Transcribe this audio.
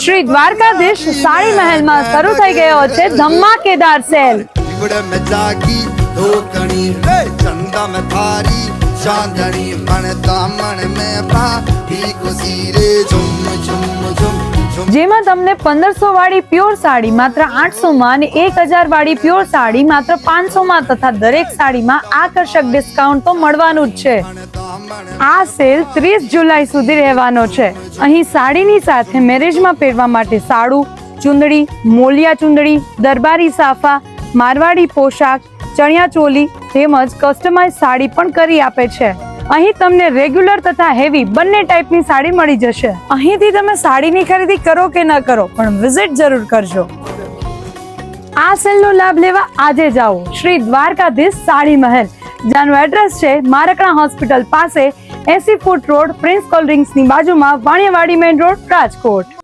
શ્રી દ્વારકાધીશ સાડી મહેલમાં શરૂ થઈ ગયો છે ધમાકેદાર સેલ. ચાંદણી મણ તામણ મે પા ખુશી રે ઝુમ ઝુમ ઝુમ જેમાં તમને પંદરસો વાળી પ્યોર સાડી માત્ર આઠસો માં અને એક હજાર વાળી પ્યોર સાડી માત્ર પાંચસો માં તથા દરેક સાડીમાં આકર્ષક ડિસ્કાઉન્ટ તો મળવાનું જ છે. આ સેલ ત્રીસ જુલાઈ સુધી રહેવાનો છે. અહીં સાડીની સાથે મેરેજમાં પહેરવા માટે સાડું, ચુંદડી, મોલિયા ચુંદડી, દરબારી સાફા, મારવાડી પોશાક, ચણિયા ચોલી તેમજ કસ્ટમાઇઝ સાડી પણ કરી આપે છે. અહીં તમને રેગ્યુલર તથા હેવી બંને ટાઈપની સાડી મળી જશે. અહીંથી તમે સાડીની ખરીદી કરો કે ન કરો, પણ વિઝિટ જરૂર કરજો. આ સેલનો લાભ લેવા આજે જાઓ શ્રી દ્વારકાધીશ સાડી મહેલ. જાનું એડ્રેસ છે મારકણા હોસ્પિટલ પાસે એસી ફૂટ રોડ પ્રિન્સ કોલ્ડ ડ્રિંક્સની બાજુમાં વાણિયાવાડી મેઇન રોડ રાજકોટ.